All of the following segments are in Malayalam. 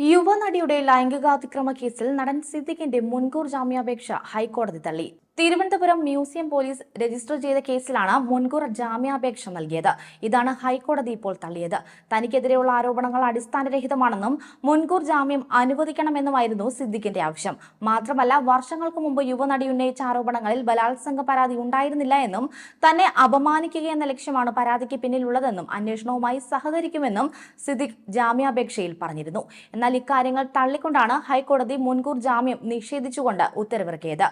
യുവനടിയുടെ ലൈംഗികാതിക്രമ കേസിൽ നടൻ സിദ്ദിഖിന്റെ മുൻകൂർ ജാമ്യാപേക്ഷ ഹൈക്കോടതി തള്ളി. തിരുവനന്തപുരം മ്യൂസിയം പോലീസ് രജിസ്റ്റർ ചെയ്ത കേസിലാണ് മുൻകൂർ ജാമ്യാപേക്ഷ നൽകിയത്. ഇതാണ് ഹൈക്കോടതി ഇപ്പോൾ തള്ളിയത്. തനിക്കെതിരെയുള്ള ആരോപണങ്ങൾ അടിസ്ഥാനരഹിതമാണെന്നും മുൻകൂർ ജാമ്യം അനുവദിക്കണമെന്നുമായിരുന്നു സിദ്ദിഖിന്റെ ആവശ്യം. മാത്രമല്ല വർഷങ്ങൾക്ക് മുമ്പ് യുവനടി ഉന്നയിച്ച ആരോപണങ്ങളിൽ ബലാത്സംഗ പരാതി ഉണ്ടായിരുന്നില്ല എന്നും തന്നെ അപമാനിക്കുകയെന്ന ലക്ഷ്യമാണ് പരാതിക്ക് പിന്നിലുള്ളതെന്നും അന്വേഷണവുമായി സഹകരിക്കുമെന്നും സിദ്ദിഖ് ജാമ്യാപേക്ഷയിൽ പറഞ്ഞിരുന്നു. എന്നാൽ ഇക്കാര്യങ്ങൾ തള്ളിക്കൊണ്ടാണ് ഹൈക്കോടതി മുൻകൂർ ജാമ്യം നിഷേധിച്ചുകൊണ്ട് ഉത്തരവിറക്കിയത്.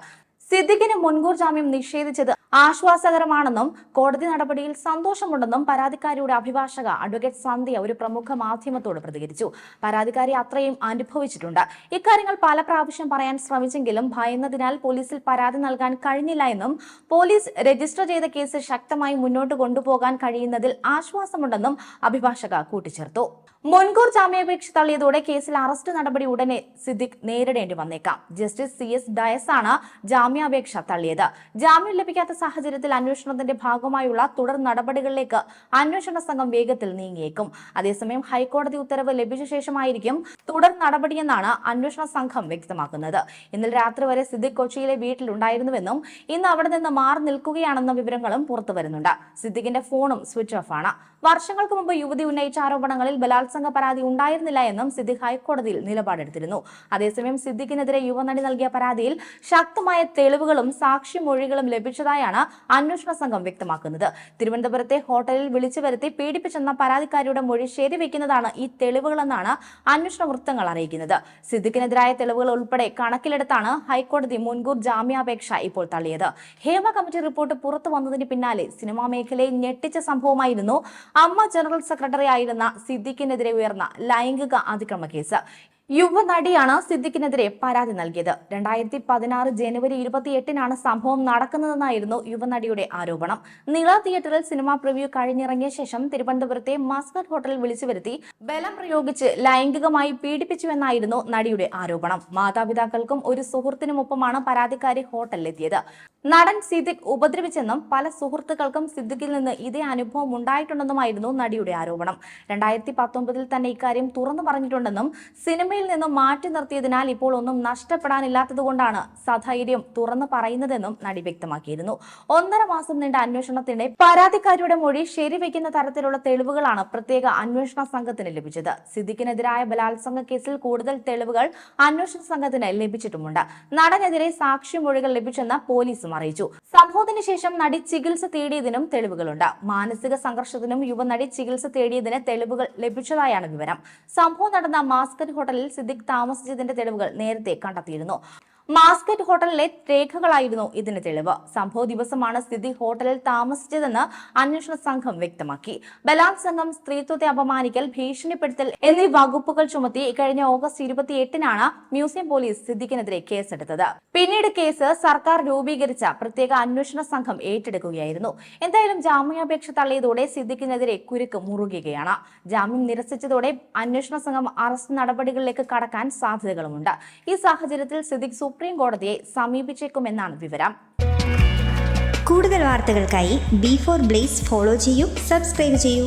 സിദ്ദിഖിന് മുൻകൂർ ജാമ്യം നിഷേധിച്ചത് ആശ്വാസകരമാണെന്നും കോടതി നടപടിയിൽ സന്തോഷമുണ്ടെന്നും പരാതിക്കാരിയുടെ അഭിഭാഷക അഡ്വക്കേറ്റ് സന്ധ്യ ഒരു പ്രമുഖ മാധ്യമത്തോട് പ്രതികരിച്ചു. പരാതിക്കാരി അത്രയും അനുഭവിച്ചിട്ടുണ്ട്. ഇക്കാര്യങ്ങൾ പല പ്രാവശ്യം പറയാൻ ശ്രമിച്ചെങ്കിലും ഭയന്നതിനാൽ പോലീസിൽ പരാതി നൽകാൻ കഴിഞ്ഞില്ല എന്നും പോലീസ് രജിസ്റ്റർ ചെയ്ത കേസ് ശക്തമായി മുന്നോട്ട് കൊണ്ടുപോകാൻ കഴിയുന്നതിൽ ആശ്വാസമുണ്ടെന്നും അഭിഭാഷക കൂട്ടിച്ചേർത്തു. മുൻകൂർ ജാമ്യാപേക്ഷ തള്ളിയതോടെ കേസിൽ അറസ്റ്റ് നടപടി ഉടനെ സിദ്ദിഖ് നേരിടേണ്ടി വന്നേക്കാം. ജസ്റ്റിസ് സി എസ് ഡയസ് ആണ് ജാമ്യാപേക്ഷ തള്ളിയത്. ജാമ്യം ലഭിക്കാത്ത സാഹചര്യത്തിൽ അന്വേഷണത്തിന്റെ ഭാഗമായുള്ള തുടർ നടപടികളിലേക്ക് അന്വേഷണ സംഘം വേഗത്തിൽ നീങ്ങിയേക്കും. അതേസമയം ഹൈക്കോടതി ഉത്തരവ് ലഭിച്ച ശേഷമായിരിക്കും തുടർ നടപടിയെന്നാണ് അന്വേഷണ സംഘം വ്യക്തമാക്കുന്നത്. ഇന്നലെ രാത്രി വരെ സിദ്ദിഖ് കൊച്ചിയിലെ വീട്ടിലുണ്ടായിരുന്നുവെന്നും ഇന്ന് അവിടെ നിന്ന് മാറി നിൽക്കുകയാണെന്ന വിവരങ്ങളും പുറത്തുവരുന്നുണ്ട്. സിദ്ദിഖിന്റെ ഫോണും സ്വിച്ച് ഓഫ് ആണ് വർഷങ്ങൾക്ക് മുമ്പ് യുവതി ഉന്നയിച്ച ആരോപണങ്ങളിൽ ബലാത്സംഗ പരാതി ഉണ്ടായിരുന്നില്ല എന്നും സിദ്ദിഖ് ഹൈക്കോടതിയിൽ നിലപാടെടുത്തിരുന്നു. അതേസമയം സിദ്ദിഖിനെതിരെ യുവനടി നൽകിയ പരാതിയിൽ ശക്തമായ തെളിവുകളും സാക്ഷിമൊഴികളും ലഭിച്ചതായാണ് അന്വേഷണ സംഘം വ്യക്തമാക്കുന്നത്. തിരുവനന്തപുരത്തെ ഹോട്ടലിൽ വിളിച്ചു വരുത്തി പീഡിപ്പിച്ചെന്ന പരാതിക്കാരിയുടെ മൊഴി ശരിവെക്കുന്നതാണ് ഈ തെളിവുകളെന്നാണ് അന്വേഷണ വൃത്തങ്ങൾ അറിയിക്കുന്നത്. സിദ്ദിഖിനെതിരായ തെളിവുകൾ ഉൾപ്പെടെ കണക്കിലെടുത്താണ് ഹൈക്കോടതി മുൻകൂർ ജാമ്യാപേക്ഷ ഇപ്പോൾ തള്ളിയത്. ഹേമ കമ്മിറ്റി റിപ്പോർട്ട് പുറത്തു വന്നതിന് പിന്നാലെ സിനിമാ മേഖലയെ ഞെട്ടിച്ച സംഭവമായിരുന്നു. അമ്മ ജനറൽ സെക്രട്ടറി ആയിരുന്ന സിദ്ദിഖിനെതിരെ ഉയർന്ന ലൈംഗിക അതിക്രമ കേസ്. യുവനടിയാണ് സിദ്ദിഖിനെതിരെ പരാതി നൽകിയത്. രണ്ടായിരത്തി പതിനാറ് ജനുവരി ഇരുപത്തിയെട്ടിനാണ് സംഭവം നടക്കുന്നതെന്നായിരുന്നു യുവനടിയുടെ ആരോപണം. നീള തിയേറ്ററിൽ സിനിമ പ്രിവ്യൂ കഴിഞ്ഞിറങ്ങിയ ശേഷം തിരുവനന്തപുരത്തെ മസ്കറ്റ് ഹോട്ടലിൽ വിളിച്ചു വരുത്തി ബലം പ്രയോഗിച്ച് ലൈംഗികമായി പീഡിപ്പിച്ചുവെന്നായിരുന്നു നടിയുടെ ആരോപണം. മാതാപിതാക്കൾക്കും ഒരു സുഹൃത്തിനുമൊപ്പമാണ് പരാതിക്കാരി ഹോട്ടലിലെത്തിയത്. നടൻ സിദ്ദിഖ് ഉപദ്രവിച്ചെന്നും പല സുഹൃത്തുക്കൾക്കും സിദ്ദിഖിൽ നിന്ന് ഇതേ അനുഭവം ഉണ്ടായിട്ടുണ്ടെന്നുമായിരുന്നു നടിയുടെ ആരോപണം. രണ്ടായിരത്തി പത്തൊമ്പതിൽ തന്നെ ഇക്കാര്യം തുറന്നു പറഞ്ഞിട്ടുണ്ടെന്നും സിനിമയിൽ നിന്നും മാറ്റി നിർത്തിയതിനാൽ ഇപ്പോൾ ഒന്നും നഷ്ടപ്പെടാനില്ലാത്തതുകൊണ്ടാണ് സധൈര്യം തുറന്നു പറയുന്നതെന്നും നടി വ്യക്തമാക്കിയിരുന്നു. ഒന്നര മാസം നീണ്ട അന്വേഷണത്തിന്റെ പരാതിക്കാരിയുടെ മൊഴി ശരിവെക്കുന്ന തരത്തിലുള്ള തെളിവുകളാണ് പ്രത്യേക അന്വേഷണ സംഘത്തിന് ലഭിച്ചത്. സിദ്ദിഖിനെതിരായ ബലാത്സംഗ കേസിൽ കൂടുതൽ തെളിവുകൾ അന്വേഷണ സംഘത്തിന് ലഭിച്ചിട്ടുമുണ്ട്. നടനെതിരെ സാക്ഷിമൊഴികൾ ലഭിച്ചെന്ന് പോലീസും അറിയിച്ചു. സംഭവത്തിന് ശേഷം നടി ചികിത്സ തേടിയതിനും തെളിവുകളുണ്ട്. മാനസിക സംഘർഷത്തിനും യുവനടി ചികിത്സ തേടിയതിന് തെളിവുകൾ ലഭിച്ചതായാണ് വിവരം. സംഭവം നടന്ന മാസ്കറ്റ് ഹോട്ടലിൽ സിദ്ദിഖ് താമസിച്ചതിന്റെ തെളിവുകൾ നേരത്തെ കണ്ടെത്തിയിരുന്നു. മാസ്കറ്റ് ഹോട്ടലിലെ രേഖകളായിരുന്നു ഇതിന് തെളിവ്. സംഭവ ദിവസമാണ് സ്ഥിതി ഹോട്ടലിൽ താമസിച്ചതെന്ന് അന്വേഷണ സംഘം വ്യക്തമാക്കി. ബലാത്സംഗം സ്ത്രീത്വത്തെ അപമാനിക്കൽ ഭീഷണിപ്പെടുത്തൽ എന്നീ വകുപ്പുകൾ ചുമത്തി കഴിഞ്ഞ ഓഗസ്റ്റ് ഇരുപത്തിയെട്ടിനാണ് മ്യൂസിയം പോലീസ് സിദ്ദിഖിനെതിരെ കേസെടുത്തത്. പിന്നീട് കേസ് സർക്കാർ രൂപീകരിച്ച പ്രത്യേക അന്വേഷണ സംഘം ഏറ്റെടുക്കുകയായിരുന്നു. എന്തായാലും ജാമ്യാപേക്ഷ തള്ളിയതോടെ സിദ്ദിഖിനെതിരെ കുരുക്ക് മുറുകുകയാണ്. ജാമ്യം നിരസിച്ചതോടെ അന്വേഷണ സംഘം അറസ്റ്റ് നടപടികളിലേക്ക് കടക്കാൻ സാധ്യതകളുമുണ്ട്. ഈ സാഹചര്യത്തിൽ സിദ്ദിഖ് സുപ്രീം കോടതിയെ സമീപിച്ചേക്കുമെന്നാണ് വിവരം. കൂടുതൽ വാർത്തകൾക്കായി ബി ഫോർ ബ്ലേസ് ഫോളോ ചെയ്യൂ സബ്സ്ക്രൈബ് ചെയ്യൂ.